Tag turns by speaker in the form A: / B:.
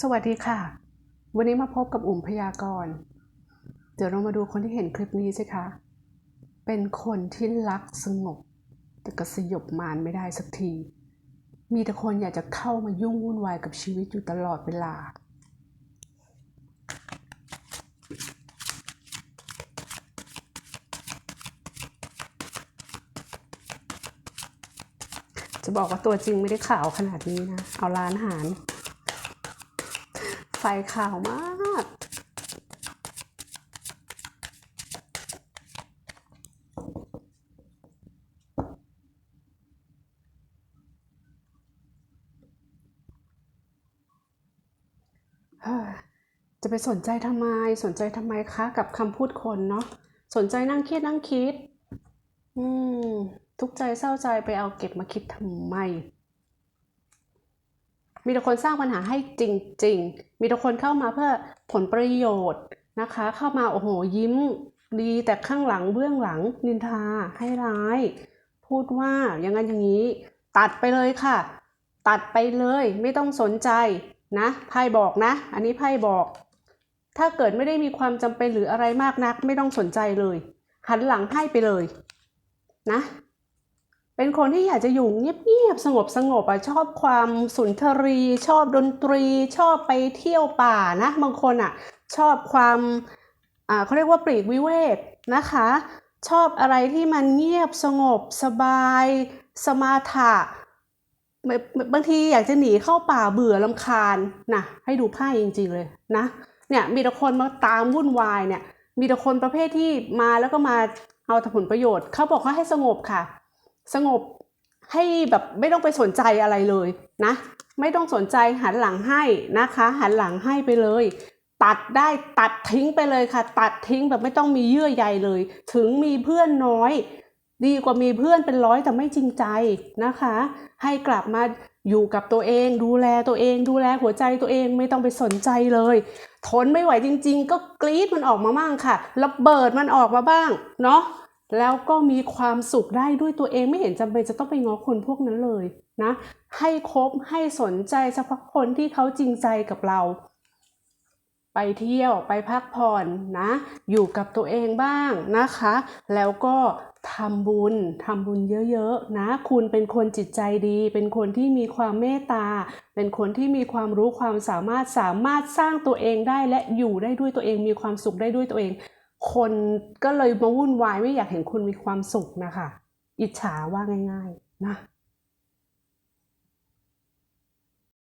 A: สวัสดีค่ะ วันนี้มาพบกับอุ่มพยากรณ์เดี๋ยวเรามาดูคนที่เห็นคลิปนี้สิคะ เป็นคนที่รักสงบ แต่ก็สยบมารไม่ได้สักที มีแต่คนอยากจะเข้ามายุ่งวุ่นวายกับชีวิตอยู่ตลอดเวลา จะบอกว่าตัวจริงไม่ได้ขาวขนาดนี้นะ เอาร้านอาหาร ไฟขาวมาก จะไปสนใจทำไม สนใจทำไมคะ กับคำพูดคนเนาะ สนใจนั่งคิดนั่งคิด อืม ทุกใจเศร้าใจไปเอาเก็บมาคิดทำไม มีแต่คนสร้างปัญหาให้จริง ๆ มีแต่คนเข้ามาเพื่อผลประโยชน์นะคะ เข้ามาโอ้โหยิ้มดีแต่ข้างหลังเบื้องหลังนินทาให้ร้าย พูดว่าอย่างนั้นอย่างนี้ ตัดไปเลยค่ะ ตัดไปเลยไม่ต้องสนใจนะไพ่บอกนะ อันนี้ไพ่บอก ถ้าเกิดไม่ได้มีความจำเป็นหรืออะไรมากนัก ไม่ต้องสนใจเลยหันหลังให้ไปเลย นะ เป็นคนที่อยากจะอยู่เงียบๆสงบสงบอะชอบความสุนทรี ชอบดนตรี ชอบไปเที่ยวป่านะบางคนอะชอบความอ่าเขาเรียกว่าปลีกวิเวกนะคะ ชอบอะไรที่มันเงียบสงบสบาย สมาถะบางทีอยากจะหนีเข้าป่าเบื่อลำคาญนะให้ดูไพ่จริง ๆเลยนะเนี่ยมีแต่คนมาตามวุ่นวายเนี่ยมีแต่คนประเภทที่มาแล้วก็มาเอาผลประโยชน์ เขาบอกว่าให้สงบค่ะ สงบให้แบบไม่ต้องไปสนใจอะไรเลยนะ ไม่ต้องสนใจหันหลังให้นะคะ หันหลังให้ไปเลย ตัดได้ตัดทิ้งไปเลยค่ะ ตัดทิ้งแบบไม่ต้องมีเยื่อใยเลย ถึงมีเพื่อนน้อย ดีกว่ามีเพื่อนเป็นร้อยแต่ไม่จริงใจนะคะ ให้กลับมาอยู่กับตัวเอง ดูแลตัวเอง ดูแลหัวใจตัวเองไม่ต้องไปสนใจเลย ทนไม่ไหวจริง ๆ ก็กรี๊ดมันออกมาบ้างค่ะระเบิดมันออกมาบ้างเนาะ แล้วก็มีความสุขได้ด้วยตัวเองไม่เห็นจำเป็นจะต้องไปง้อคนพวกนั้นเลยนะให้คบให้สนใจเฉพาะคนที่เขาจริงใจกับเรา ไปเที่ยวไปพักผ่อนนะ อยู่กับตัวเองบ้างนะคะ แล้วก็ทำบุญทำบุญเยอะๆนะ คุณเป็นคนจิตใจดี เป็นคนที่มีความเมตตา เป็นคนที่มีความรู้ความสามารถสามารถสร้างตัวเองได้และอยู่ได้ด้วยตัวเองมีความสุขได้ด้วยตัวเอง คนก็เลยมาวุ่นวายไม่อยากเห็นคุณมีความสุขนะคะ อิจฉาว่าง่าย ๆ นะ